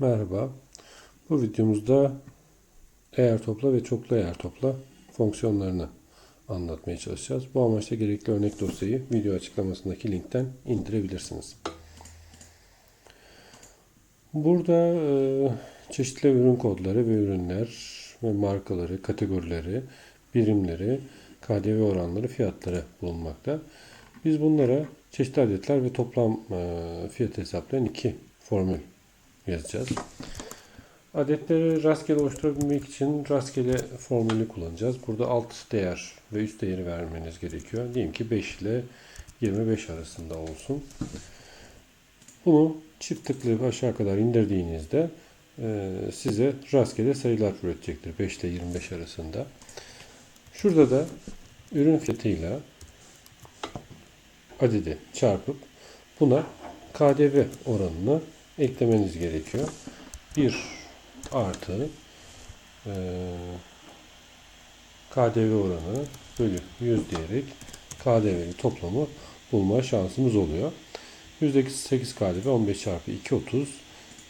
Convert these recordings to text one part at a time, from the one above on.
Merhaba. Bu videomuzda eğer topla ve çoklu eğer topla fonksiyonlarını anlatmaya çalışacağız. Bu amaçla gerekli örnek dosyayı video açıklamasındaki linkten indirebilirsiniz. Burada e, çeşitli ürün kodları ve ürünler ve markaları, kategorileri, birimleri, KDV oranları, fiyatları bulunmakta. Biz bunlara çeşitli adetler ve toplam e, fiyat hesaplayan iki formül yazacağız. Adetleri rastgele oluşturabilmek için rastgele formülü kullanacağız. Burada alt değer ve üst değeri vermeniz gerekiyor. Diyelim ki 5 ile 25 arasında olsun. Bunu çift tıklayıp aşağı kadar indirdiğinizde e, size rastgele sayılar üretecektir. 5 ile 25 arasında. Şurada da ürün fiyatıyla adedi çarpıp buna KDV oranını eklemeniz gerekiyor. 1 artı e, KDV oranı bölü 100 diyerek KDV'nin toplamı bulma şansımız oluyor. %8 KDV 15 çarpı 2 30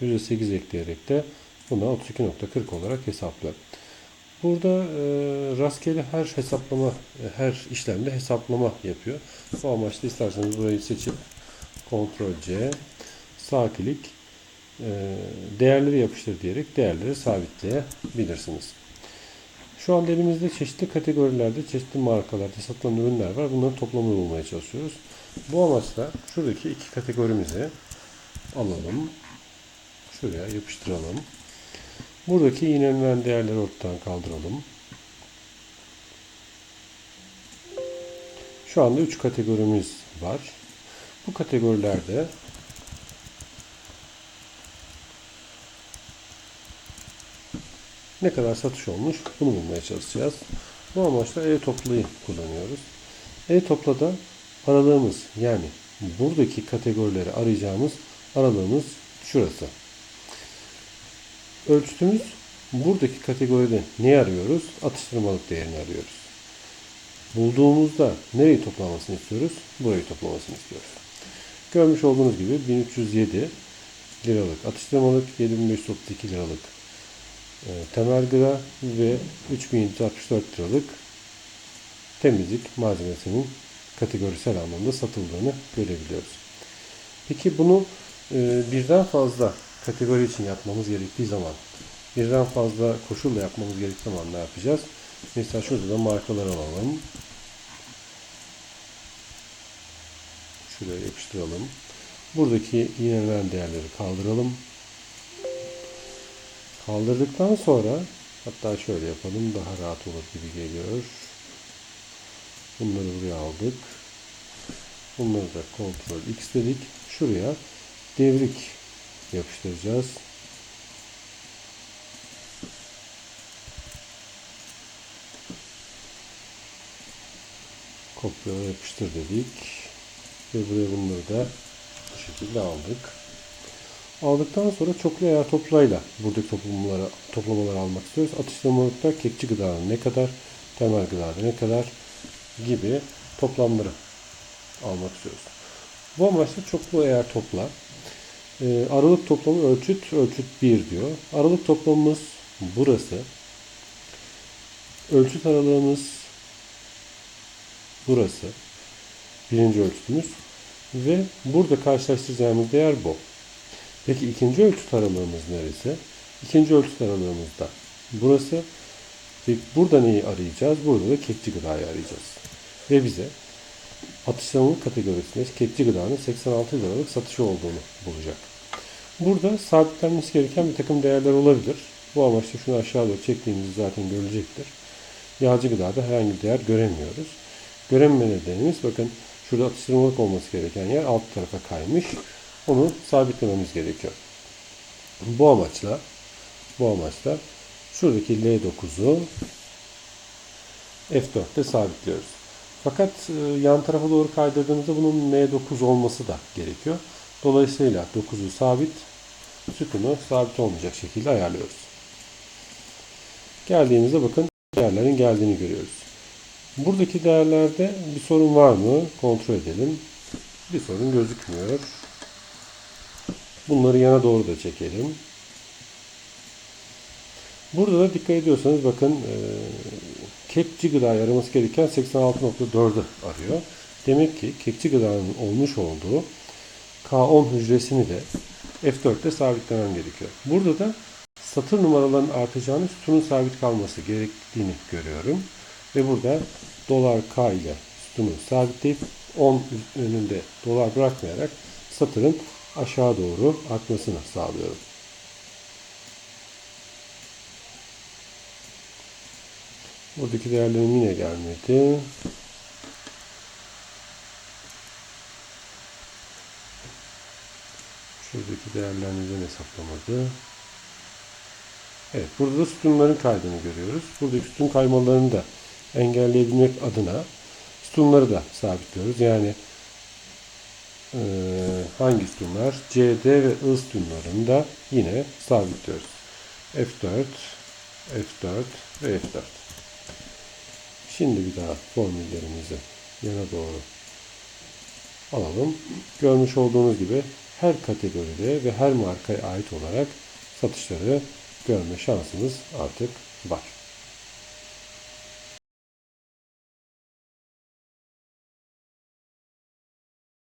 %8 ekleyerek de buna 32.40 olarak hesaplı. Burada e, rastgele her hesaplama, e, her işlemde hesaplama yapıyor. Bu amaçla isterseniz burayı seçip Ctrl C sağ klik değerleri yapıştır diyerek değerleri sabitleyebilirsiniz. Şu anda elimizde çeşitli kategorilerde, çeşitli markalarda satılan ürünler var. Bunların toplamını bulmaya çalışıyoruz. Bu amaçla şuradaki iki kategorimizi alalım. Şuraya yapıştıralım. Buradaki iğnelenen değerleri ortadan kaldıralım. Şu anda 3 kategorimiz var. Bu kategorilerde ne kadar satış olmuş bunu bulmaya çalışacağız. Bu amaçla e-toplayı kullanıyoruz. E-toplada aralığımız yani buradaki kategorileri arayacağımız aralığımız şurası. Ölçütümüz buradaki kategoride ne arıyoruz? Atıştırmalık değerini arıyoruz. Bulduğumuzda nereyi toplamasını istiyoruz? Burayı toplamasını istiyoruz. Görmüş olduğunuz gibi 1307 liralık atıştırmalık, 7532 liralık temel gıda ve 3764 liralık temizlik malzemesinin kategorisel anlamda satıldığını görebiliyoruz. Peki bunu e, birden fazla kategori için yapmamız gerektiği zaman, birden fazla koşulla yapmamız gerektiği zaman ne yapacağız? Mesela şurada da markalar alalım. Şuraya yapıştıralım. Buradaki iğnelenen değerleri kaldıralım. Kaldırdıktan sonra hatta şöyle yapalım daha rahat olur gibi geliyor. Bunları buraya aldık. Bunları da Ctrl X dedik. Şuraya devrik yapıştıracağız. Kopyala yapıştır dedik. Ve buraya bunları da bu şekilde aldık. Aldıktan sonra çoklu eğer toplayla buradaki toplamaları, toplamaları almak istiyoruz. Atıştırmalıkta kekçi gıdanın ne kadar, temel gıdada ne kadar gibi toplamları almak istiyoruz. Bu amaçla çoklu eğer topla. E, aralık toplamı ölçüt, ölçüt 1 diyor. Aralık toplamımız burası. Ölçüt aralığımız burası. Birinci ölçütümüz. Ve burada karşılaştıracağımız değer bu. Peki ikinci ölçüt aralığımız neresi? İkinci ölçüt aralığımızda burası. Ve burada neyi arayacağız? Burada da kekçi gıdayı arayacağız. Ve bize atıştırmalık kategorisinde kekçi gıdanın 86 liralık satışı olduğunu bulacak. Burada sabitlenmesi gereken bir takım değerler olabilir. Bu amaçla şunu aşağı doğru çektiğimizde zaten görülecektir. Yağcı gıdada herhangi bir değer göremiyoruz. Görememe nedenimiz bakın şurada atıştırmalık olması gereken yer alt tarafa kaymış. Onu sabitlememiz gerekiyor. Bu amaçla bu amaçla şuradaki L9'u F4'te sabitliyoruz. Fakat e, yan tarafa doğru kaydırdığımızda bunun N9 olması da gerekiyor. Dolayısıyla 9'u sabit, sütunu sabit olmayacak şekilde ayarlıyoruz. Geldiğimizde bakın değerlerin geldiğini görüyoruz. Buradaki değerlerde bir sorun var mı? Kontrol edelim. Bir sorun gözükmüyor. Bunları yana doğru da çekelim. Burada da dikkat ediyorsanız bakın e, kekçi gıda araması gereken 86.4'ü arıyor. Demek ki kekçi gıdanın olmuş olduğu K10 hücresini de F4'te sabitlemem gerekiyor. Burada da satır numaralarının artacağını sütunun sabit kalması gerektiğini görüyorum. Ve burada dolar K ile sütunu sabitleyip 10 önünde dolar bırakmayarak satırın aşağı doğru artmasını sağlıyorum. Buradaki değerlerim yine gelmedi. Şuradaki değerlerimizden hesaplamadı. Evet, burada da sütunların kaydını görüyoruz. Buradaki sütun kaymalarını da engelleyebilmek adına sütunları da sabitliyoruz. Yani eee, hangi sütunlar? CD ve I sütunlarını da yine sabitliyoruz. F4, F4 ve F4. Şimdi bir daha formüllerimizi yana doğru alalım. Görmüş olduğunuz gibi her kategoride ve her markaya ait olarak satışları görme şansımız artık var.